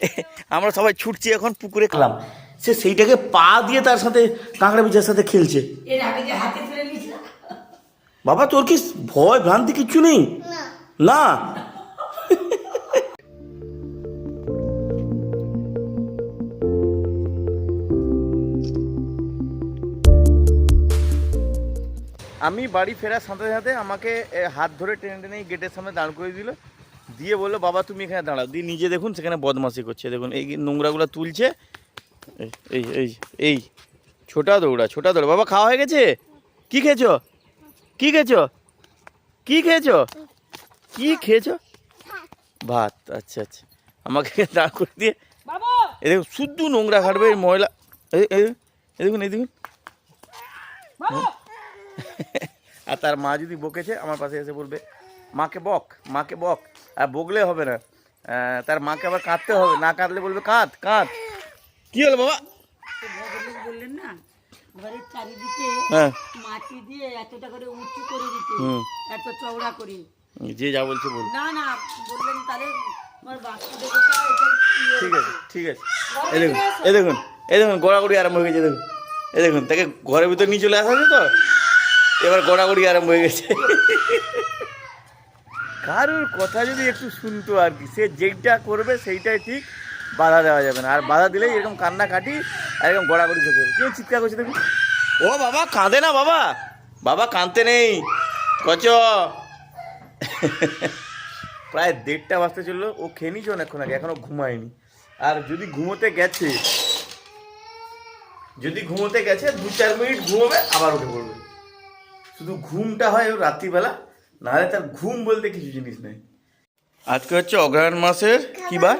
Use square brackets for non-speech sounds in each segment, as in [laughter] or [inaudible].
[laughs] আমরা সবাই ছুটছি এখন পুকুরে খেলাম। সে সেইটাকে পা দিয়ে তার সাথে কাঁকড়া বিছার সাথে খেলছে। এর আগে যে হাতে ফেলে নিয়েছিলাম বাবা তোর কি ভয় ভ্রান্তি কিচ্ছু নেই? না। আমি বাড়ি ফেরার সাথে সাথে আমাকে হাত ধরে টেনে টেনে গেটের সামনে দাঁড় করে দিল। দিয়ে বলল বাবা তুমি এখানে দাঁড়াও। দিয়ে নিজে দেখুন সেখানে বদমাশি করছে। দেখুন এই নোংরাগুলো তুলছে। এই এই এই ছোটা দৌড়া ছোটা দৌড়া। বাবা খাওয়া হয়ে গেছে? কি খেয়েছো? কি খেয়েছো? কি খেয়েছো? কি খেয়েছো? ভাত আচ্ছা আচ্ছা। আমাকে দাঁড় করে দিয়ে এ দেখুন শুদ্ধ নোংরা খাটবে এই ময়লা। এই দেখুন এই দেখুন। আর তার মা যদি বকেছে আমার পাশে এসে বলবে মাকে বক মাকে বক। আর বকলে হবে না। তার মাকে আবার কাঁদতে হবে। না কাঁদলে বলবে কাঁদ কাঁদ। কি হলো বাবা? বললেন না ঘরের চারিদিকে হ্যাঁ। মাটি দিয়ে এতটা করে উঁচু করে দিতে এত চওড়া করে। যে যা বলছে বল। না না বললেন তাহলে ইয়ে ঠিক আছে ঠিক আছে। এই দেখুন এই দেখুন এই দেখুন গড়াগড়ি আরম্ভ হয়ে গেছে দেখুন। এই দেখুন তাকে ঘরের ভিতর নিয়ে চলে আসা তো? এবার গড়াগড়ি আরম্ভ হয়ে গেছে। কারোর কথা যদি একটু শুনতো আর কি সে যেটা করবে সেইটাই ঠিক বাধা দেওয়া যাবে না। আর বাধা দিলেই এরকম কান্না কাটি আর এরকম গড়াগড়ি খেতে কেউ চিৎকার করছে দেখুন। ও বাবা কাঁদে না বাবা? বাবা কাঁদতে নেই। কচ। প্রায় দেড়টা বাজতে চলল ও খেয়ে নিয়েছে অনেকক্ষণ আগে এখনও ঘুমায়নি। আর যদি ঘুমোতে গেছে যদি ঘুমোতে গেছে দু চার মিনিট ঘুমোবে আবার উঠে পড়বে। শুধু ঘুমটা হয় রাত্রিবেলা নাহলে তার ঘুম বলতে কিছু জিনিস নেই। আজকে হচ্ছে অগ্রহায়ণ মাসের কি বার?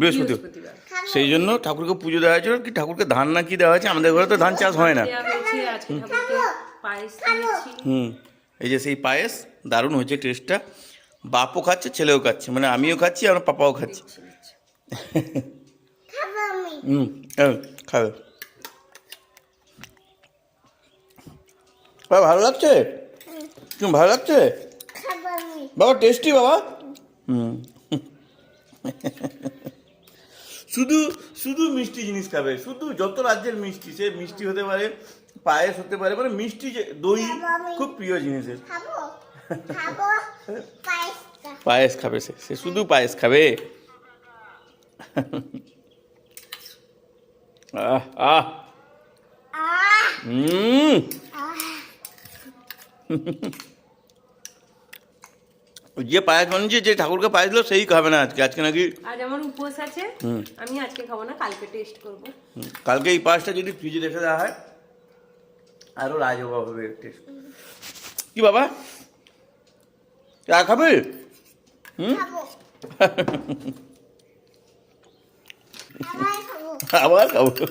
বৃহস্পতিবার। সেই জন্য ঠাকুরকে পুজো দেওয়া হয়েছিল। কি ঠাকুরকে ধান না কি দেওয়া হয়েছে? আমাদের ঘরে তো ধান চাষ হয় না। হুম। এই যে সেই পায়েস দারুণ হয়েছে টেস্টটা বাপও খাচ্ছে ছেলেও খাচ্ছে। মানে আমিও খাচ্ছি আমার পাপাও খাচ্ছে। হুম খাবে। ভালো লাগছে? তুমি ভালো লাগছে? বাবা টেস্টি বাবা। হুম শুধু শুধু মিষ্টি জিনিস খাবে। শুধু যত রাজ্যের মিষ্টি সে মিষ্টি হতে পারে পায়েস হতে পারে মানে মিষ্টি যে দই খুব প্রিয় জিনিসের। খাব খাব পায়েসটা পায়েস খাবে সে সে শুধু পায়েস খাবে। আহ আহ। আহ। হুম যে পায়েস বানিয়েছে যে ঠাকুরকে পায়েস দিল সেই খাবে না আজকে। আজকে নাকি আজ আমার উপোস আছে হুম। আমি আজকে খাব না কালকে টেস্ট করব। হুম, কালকে এই পায়েসটা যদি ফ্রিজে রেখে দেওয়া হয় আরও লাজবাব হবে টেস্ট কি বাবা? চা খাবে? হুম? খাব আবার খাব। আবার খাব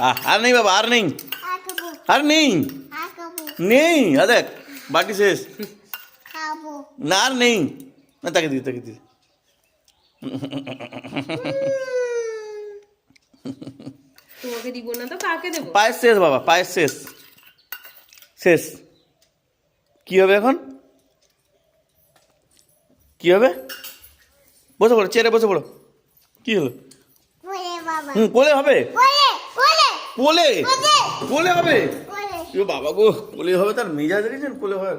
আহ, আর নেই বাবা আর নেই। আর খাব। আর নেই। আর খাব নেই আর দেখ বাটি শেষ। না আর নেই। না তাকে দিই তাকে দিই তোমাকে দিব না তো কাকে দেবো? পায়েস শেষ বাবা পায়েস শেষ। শেষ। কি হবে এখন? কি হবে? বসে পড়ো চেয়ারে বসে পড়ো। কি হলো? বলে হুম কোলে হবে? বলে বলে কোলে। কোলে হবে? এ বাবা গো কোলে হবে তার মেজাজ দেখেছেন কোলে হয়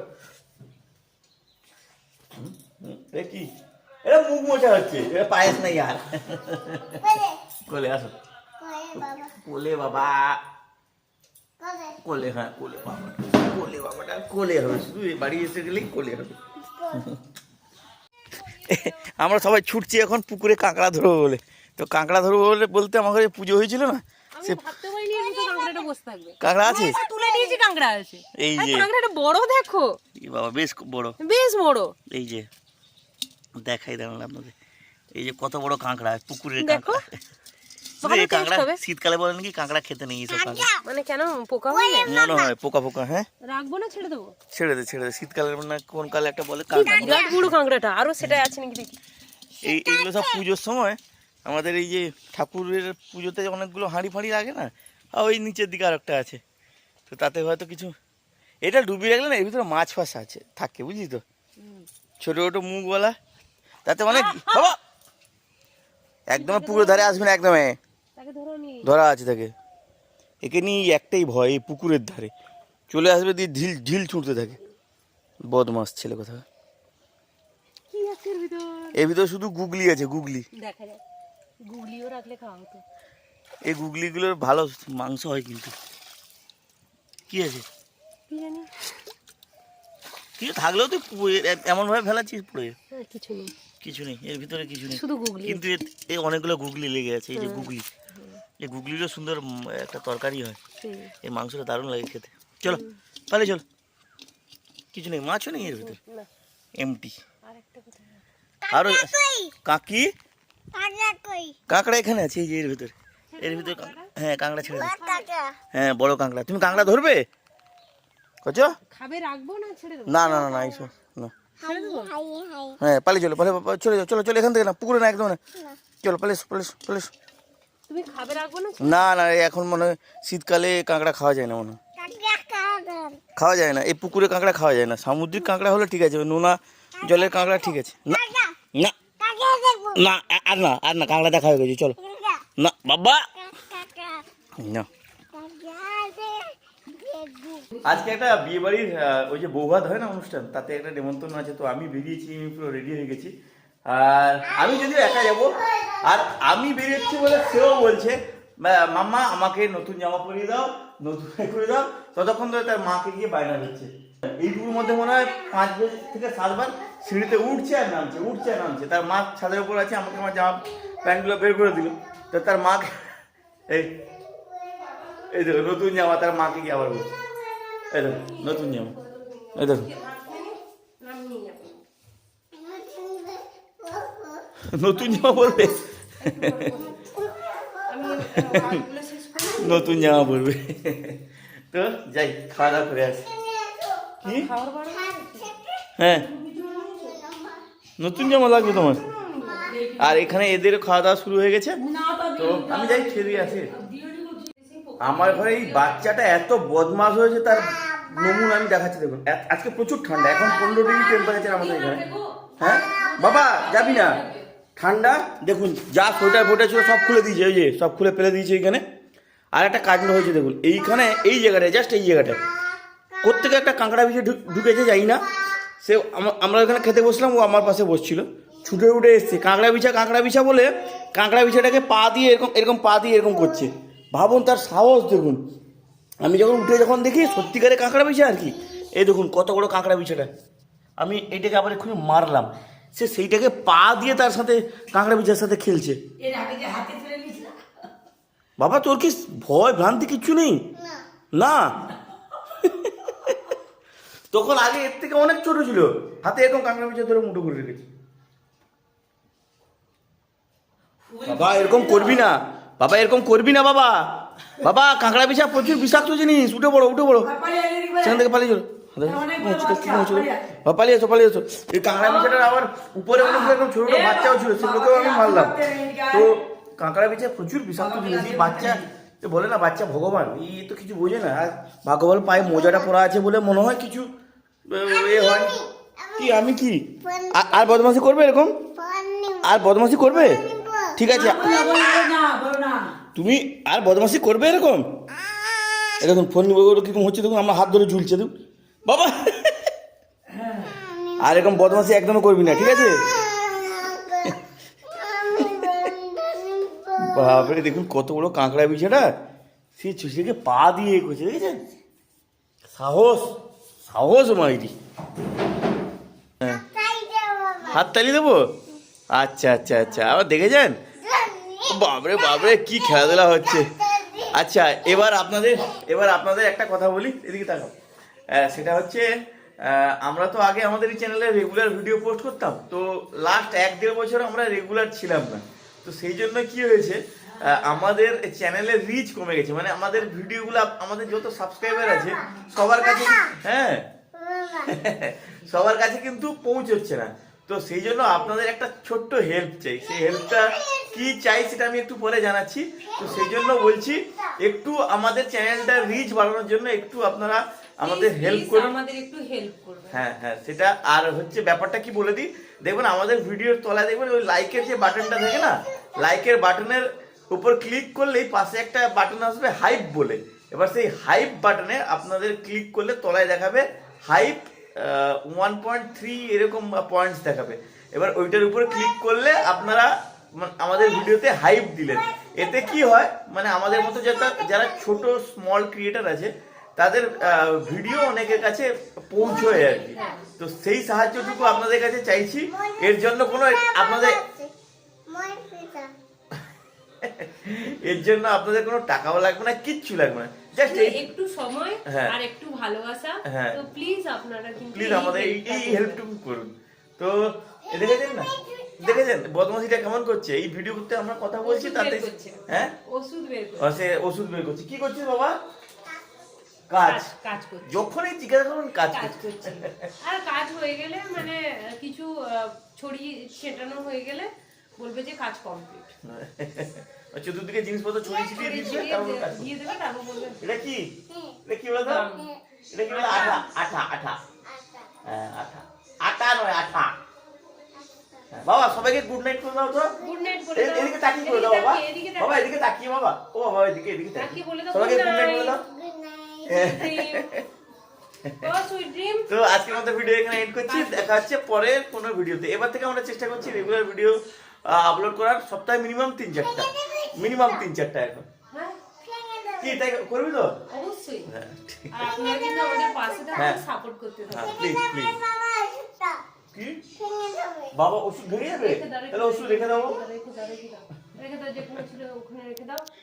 কি? এটা মুখ মোছা হচ্ছে এটা পায়েস নাই আর। কোলে আসো। কোলে বাবা। কোলে হ্যাঁ কোলে বাবা। কোলে বাবাটা কোলে হবে শুধু বাড়ি এসে গেলেই কোলে হবে। আমরা সবাই ছুটছি এখন পুকুরে কাঁকড়া ধরবো বলে। তো কাঁকড়া ধরবো বলে বলতে আমার ঘরে পুজো হয়েছিল না? আমি ভাবতে পারিনি আমি তো কাঁকড়াটা বসে থাকবে। কাঁকড়া আছে আচ্ছা, তুলে নিয়েছি কাঁকড়া আছে। এই যে। কাঁকড়াটা বড় দেখো। এই বাবা বেশ বড়। বেশ বড়। এই যে দেখাই দাঁড়ান আপনাদের। এই যে কত বড় কাঁকড়া পুকুরের কাঁকড়া। শুধু ভালো এই কাঁকড়া শীতকালে বলেন কি কাঁকড়া খেতে নেই এইসব কাঁকড়া। মানে কেন পোকা হয়ে মনে হয় পোকা পোকা হ্যাঁ? রাখব না ছেড়ে দেবো? ছেড়ে দে ছেড়ে দে। শীতকালের না কোন কালে একটা বলে কাঁকড়া। বিরাট বড় কাঁকড়াটা। আরও সেটাই আছে নাকি দেখি। এই এইগুলো সব পুজোর সময় আমাদের এই যে ঠাকুরের পুজোতে অনেকগুলো হাঁড়ি ফাঁড়ি লাগে না? আর ওই নিচের দিকে আর একটা আছে। তো তাতে হয়তো কিছু এটা ডুবিয়ে রাখলে না এর ভিতরে মাছ ফাছ আছে থাকে বুঝলি তো? ছোটো ছোটো মুখওয়ালা। তাতে অনেক বাবা! একদম পুকুরের ধারে। আসবে না একদমে। ধরো আছে তাকে। একে নিয়ে একটাই ভয় এই পুকুরের ধারে। চলে আসবে দিয়ে ঢিল ঢিল ছুটতে থাকে। বদমাস ছেলে কথা। কি এর ভিতর? এর ভিতরে শুধু গুগলি আছে গুগলি। দেখা যায় গুগলিও রাখলে খাওয়া হতো। এই গুগলিগুলোর ভালো মাংস হয় কিন্তু। কি আছে? কি থাকলেও তুই এমনভাবে ফেলাচ্ছিস পড়ে হ্যাঁ কিছু নেই। কিছু নেই এর ভিতরে কিছু নেই। শুধু গুগলি। কিন্তু এ- এ অনেকগুলো গুগলি লেগে আছে এই যে গুগলি। এই গুগলিরও সুন্দর একটা তরকারি হয়। এই মাংসটা দারুণ লাগে খেতে। চলো তাহলে চলো। কিছু নেই মাছও নেই এর ভিতরে। না। এমটি। আর কাকা? কাঁকড়া এখানে আছে এই যে এর ভিতরে। এর ভিতরে হ্যাঁ কাঁকড়া ছেড়ে দাও হ্যাঁ বড় কাঁকড়া। তুমি কাঁকড়া ধরবে? কচ? খাবে রাখব না ছেড়ে দেবো? না না না না এইসব না। হ্যাঁ পালিয়ে চলো পালিয়ে চলে যাও চলো চলো এখান থেকে না পুকুরে না একদম না। চলো। তুমি খাবে রাখব না না এখন মনে হয় শীতকালে কাঁকড়া খাওয়া যায় না মনে হয়। খাওয়া যায় না এই পুকুরে কাঁকড়া খাওয়া যায় না। সামুদ্রিক কাঁকড়া হলে ঠিক আছে নোনা জলের কাঁকড়া ঠিক আছে। না না না আর না আর না কাঁকড়া দেখা হয়ে গেছে চলো। না কাকা দেখো আজকে একটা বিয়ে বাড়ির ওই যে বৌভাত হয় না অনুষ্ঠান তাতে একটা নেমন্তন্ন আছে তো আমি বেরিয়েছি আমি পুরো রেডি হয়ে গেছি। আর আমি যদিও একা যাব আর আমি বেরিয়েছি বলে সেও বলছে মাম্মা আমাকে নতুন জামা পরিয়ে দাও নতুন করে দাও। ততক্ষণ ধরে তার মাকে গিয়ে বায়না দিচ্ছে এইটুকুর মধ্যে মনে হয় পাঁচ বছর থেকে সাতবার সিঁড়িতে উঠছে আর নামছে উঠছে আর নামছে। তার মা ছাদের উপর আছে আমাকে আমার জামা প্যান্টগুলো বের করে দিল। তো তার মাকে এই এই দেখো নতুন জামা তার মাকে গিয়ে আবার বলছে। এই দেখো নতুন জামা। এই দেখো। নতুন জামা বলবে নতুন জামা পরবে। তো যাই খাওয়া দাওয়া করে আসি। কি? হ্যাঁ। নতুন জামা লাগবে তোমার। আর এখানে এদের খাওয়া দাওয়া শুরু হয়ে গেছে তো আমি যাই খেয়ে আসি আমার ঘরে এই বাচ্চাটা এত বদমাশ হয়েছে তার নমুনা আমি দেখাচ্ছি দেখুন আজকে প্রচুর ঠান্ডা এখন পনেরো ডিগ্রি টেম্পারেচার আমাদের এখানে হ্যাঁ বাবা যাবি না ঠান্ডা দেখুন যা সোয়েটার ফোটা ছিল সব খুলে দিয়েছে ওই যে সব খুলে ফেলে দিয়েছে এইখানে আর একটা কাণ্ড হয়েছে দেখুন এইখানে এই জায়গাটায় জাস্ট এই জায়গাটায় কোথেকে একটা কাঁকড়া ঢুক- ঢুকেছে যাই না সে আমরা ওখানে খেতে বসলাম ও আমার পাশে বসছিল ছুটে উঠে এসছে। কাঁকড়া বিছা কাঁকড়া বিছা বলে কাঁকড়া বিছাটাকে পা দিয়ে এরকম এরকম পা দিয়ে এরকম করছে। ভাবুন তার সাহস দেখুন। আমি যখন উঠে যখন দেখি সত্যিকারে কাঁকড়া বিছা আর কি এই দেখুন কত বড় কাঁকড়া বিছাটা আমি এটাকে আবার এক্ষুনি মারলাম। সে সেইটাকে পা দিয়ে তার সাথে কাঁকড়া বিছার সাথে খেলছে। বাবা তোর কি ভয় ভ্রান্তি কিচ্ছু নেই? না। তখন আগে এর থেকে অনেক ছোট ছিল। হাতে এরকম কাঁকড়া বিছা ধরে মুঠো করে রেখেছি। বাবা, এরকম করবি না। বাবা, এরকম করবি না বাবা। বাবা, কাঁকড়া বিছা প্রচুর বিষাক্ত জিনিস। উঠে পড়ো উঠে পড়ো। সেখান থেকে পালিয়ে চলো। এসো, পালিয়ে এসো। এই কাঁকড়া আবার উপরে বাচ্চাও ছিল সেগুলোকেও আমি তো কাঁকড়া প্রচুর বিষাক্ত জিনিস। বলে না, বাচ্চা ভগবান। তো কিছু বোঝে না। আর পায়ে মোজাটা পরা আছে বলে মনে হয় কিছু, এ কি, আমি কি? আর বদমাশি করবে এরকম? আর বদমাশি করবে? ঠিক আছে। তুমি আর বদমাশি করবে এরকম? এ দেখুন ফোন নিবো কীরকম হচ্ছে দেখুন আমার হাত ধরে ঝুলছে দেখুন। বাবা! আর এরকম বদমাশি একদমই করবি না ঠিক আছে? বাপরে দেখুন কত বড় কাঁকড়া বিছাটা সে চুষিকে পা দিয়ে করছে দেখেছেন? সাহস সাহস মাইরি। হ্যাঁ। হাত তালি দেবো? আচ্ছা আচ্ছা আচ্ছা। আবার দেখে যান বাবরে বাবরে কি খেলাধুলা হচ্ছে। আচ্ছা এবার আপনাদের এবার আপনাদের একটা কথা বলি, এদিকে তাকাও। সেটা হচ্ছে আমরা তো আগে আমাদের এই চ্যানেলে রেগুলার ভিডিও পোস্ট করতাম। তো লাস্ট এক দেড় বছর আমরা রেগুলার ছিলাম না। তো সেই জন্য কি হয়েছে আমাদের চ্যানেলের রিচ কমে গেছে। মানে আমাদের ভিডিওগুলো আমাদের যত সাবস্ক্রাইবার আছে, সবার কাছে হ্যাঁ। [laughs] সবার কাছে কিন্তু পৌঁছচ্ছে না। তো সেই জন্য আপনাদের একটা ছোট্ট হেল্প চাই। সেই হেল্পটা কি চাই সেটা আমি একটু পরে জানাচ্ছি। তো সেই জন্য বলছি একটু আমাদের চ্যানেলটা রিচ বাড়ানোর জন্য একটু আপনারা আমাদের হেল্প করুন। আমাদের একটু হেল্প করবে হ্যাঁ হ্যাঁ সেটা আর হচ্ছে ব্যাপারটা কি বলে দিই? দেখবেন আমাদের ভিডিওর তলায় দেখবেন ওই লাইকের যে বাটনটা থাকে না লাইকের বাটনের উপর ক্লিক করলেই পাশে একটা বাটন আসবে হাইপ বলে। এবার সেই হাইপ বাটনে আপনাদের ক্লিক করলে তলায় দেখাবে হাইপ ওয়ান পয়েন্ট থ্রি এরকম পয়েন্টস দেখাবে। এবার ওইটার উপরে ক্লিক করলে আপনারা আমাদের ভিডিওতে হাইপ দিলেন। এতে কি হয় মানে আমাদের মতো যারা যারা ছোট স্মল ক্রিয়েটার আছে তাদের ভিডিও অনেকের কাছে পৌঁছয় আর কি। তো সেই সাহায্যটুকু আপনাদের কাছে চাইছি। এর জন্য কোনো আপনাদের [laughs] এর জন্য আপনাদের কোনো টাকাও লাগবে না কিচ্ছু লাগবে না। একটু সময় হ্যাঁ। আর একটু ভালোবাসা হ্যাঁ। তো প্লিজ আপনারা কিন্তু প্লিজ আমাদের এই এই হেল্পটুকু করুন। তো দেখেছেন না? দেখেছেন? বদমাশিটা কেমন করছে? এই ভিডিও করতে আমরা কথা বলছি তাতে হ্যাঁ? ওষুধ বের ও, ওষুধ বের করছে। কি করছিস বাবা? কাজ। কাজ করছে। যখনই জিজ্ঞাসা করুন কাজ করছে। আর কাজ হয়ে গেলে মানে কিছু ছড়িয়ে ছেটানো হয়ে গেলে বলবে যে কাজ কমপ্লিট [laughs] চতুর্দিকে জিনিসপত্র ছড়িয়ে ছিটিয়ে দিচ্ছে তারপর কাজ এটা কি? এটা কি বলতো? এটা কি বলে আঠা আঠা আঠা। হ্যাঁ আঠা। আটা নয় আঠা। হ্যাঁ, বাবা সবাইকে গুড নাইট করে দাও তো। গুড নাইট বলে দাও। এদিকে তাকিয়ে করে দাও বাবা। বাবা। এদিকে তাকিয়ে বাবা। ও বাবা এদিকে এদিকে তাকিয়ে। বলে দাও, সবাইকে গুড নাইট বলে দাও। ড্রিম [laughs] তো আজকের মতো ভিডিও এখানে এন্ড করছি। দেখা হচ্ছে পরের কোনো ভিডিওতে এবার থেকে আমরা চেষ্টা করছি রেগুলার ভিডিও আপলোড করার সপ্তাহে মিনিমাম তিন চারটা। মিনিমাম তিন চারটা এখন। কি তাই করবি তো? হ্যাঁ হ্যাঁ। হ্যাঁ কি? বাবা ওষুধ ভেঙে যাবে? তাহলে ওষুধ রেখে দেবো রেখে দাও ছিল ওখানে রেখে দাও।